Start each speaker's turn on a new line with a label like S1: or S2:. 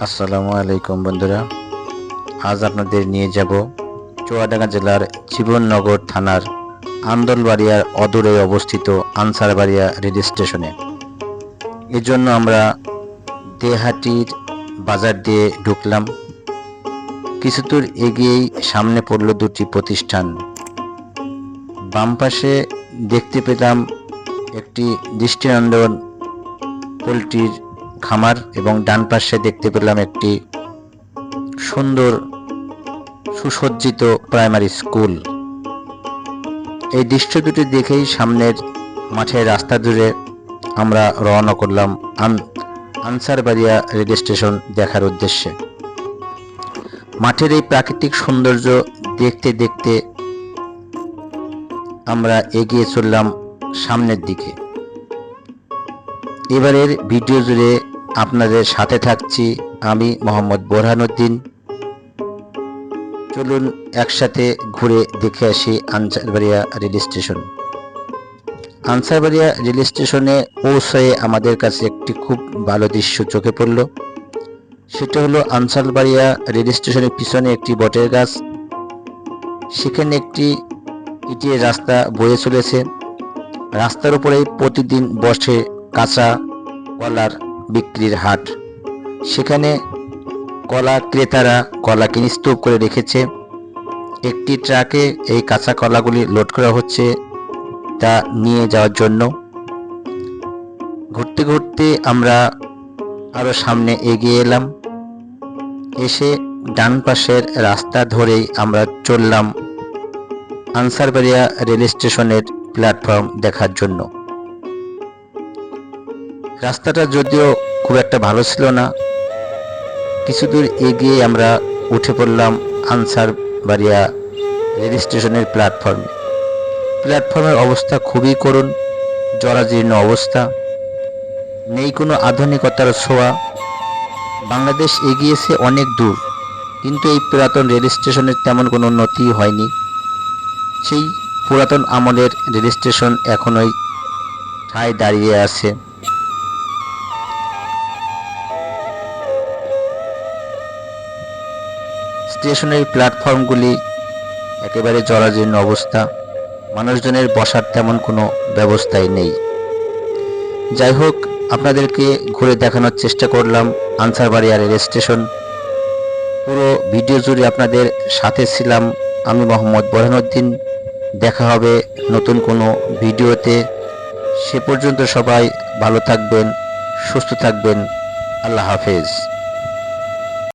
S1: আসসালামু আলাইকুম বন্ধুরা। আজ আপনাদের নিয়ে যাব চুয়াডাঙ্গা জেলার জীবননগর থানার আন্দোলবাড়িয়ার অদূরে অবস্থিত আনসারবাড়িয়া রেল স্টেশনে। এজন্য আমরা দেহাটির বাজার দিয়ে ঢুকলাম। কিছু দূর এগিয়েই সামনে পড়ল দুটি প্রতিষ্ঠান। বাম পাশে দেখতে পেলাম একটি দৃষ্টিনন্দন পোলট্রির খামার এবং ডান পাশে দেখতে পেলাম একটি সুন্দর সুসজ্জিত প্রাইমারি স্কুল। এই দৃশ্য দুটি দেখেই সামনের মাঠের রাস্তা জুড়ে আমরা রওনা করলাম আন আনসারবাড়িয়া রেল স্টেশন দেখার উদ্দেশ্যে। মাঠের এই প্রাকৃতিক সৌন্দর্য দেখতে দেখতে আমরা এগিয়ে চললাম সামনের দিকে। এবারের ভিডিও জুড়ে আপনাদের সাথে থাকছি আমি মোহাম্মদ বোরহানুদ্দিন। চলুন একসাথে ঘুরে দেখে আসি Ansarbaria rail station. Ansarbaria rail স্টেশনে পৌঁছয়ে আমাদের কাছে একটি খুব ভালো দৃশ্য চোখে পড়ল। সেটা হলো আনসারবাড়িয়া রেল স্টেশনের পিছনে একটি বটের গাছ। সেখানে একটি ইটের রাস্তা বয়ে চলেছে। রাস্তার উপরেই প্রতিদিন বসে কাঁচা কলার বিক্রির হাট। সেখানে কলা ক্রেতারা কলা কিনে স্তূপ করে রেখেছে। একটি ট্রাকে এই কাঁচা কলাগুলি লোড করা হচ্ছে তা নিয়ে যাওয়ার জন্য। ঘুরতে ঘুরতে আমরা আরও সামনে এগিয়ে এলাম। এসে ডান পাশের রাস্তা ধরেই আমরা চললাম আনসারবাড়িয়া রেল স্টেশনের প্ল্যাটফর্ম দেখার জন্য। রাস্তাটা যদিও খুব একটা ভালো ছিল না, কিছু দূর এগিয়ে আমরা উঠে পড়লাম আনসার বাড়িয়া রেল স্টেশনের প্ল্যাটফর্মে। প্ল্যাটফর্মের অবস্থা খুবই করুণ, জরাজীর্ণ অবস্থা, নেই কোনো আধুনিকতার ছোঁয়া। বাংলাদেশ এগিয়েছে অনেক দূর, কিন্তু এই পুরাতন রেল স্টেশনের তেমন কোনো উন্নতি হয়নি। সেই পুরাতন আমলের রেল স্টেশন এখনোই ঠায় দাঁড়িয়ে আছে। স্টেশনের প্ল্যাটফর্মগুলি একেবারে জরাজীর্ণ অবস্থা। মানুষজনের বসার তেমন কোনো ব্যবস্থাই নেই। যাই হোক, আপনাদেরকে ঘুরে দেখানোর চেষ্টা করলাম আনসারবাড়িয়া রেল স্টেশন। পুরো ভিডিও জুড়ে আপনাদের সাথে ছিলাম আমি মোহাম্মদ বরহানুদ্দিন। দেখা হবে নতুন কোনো ভিডিওতে। সে পর্যন্ত সবাই ভালো থাকবেন, সুস্থ থাকবেন। আল্লাহ হাফেজ।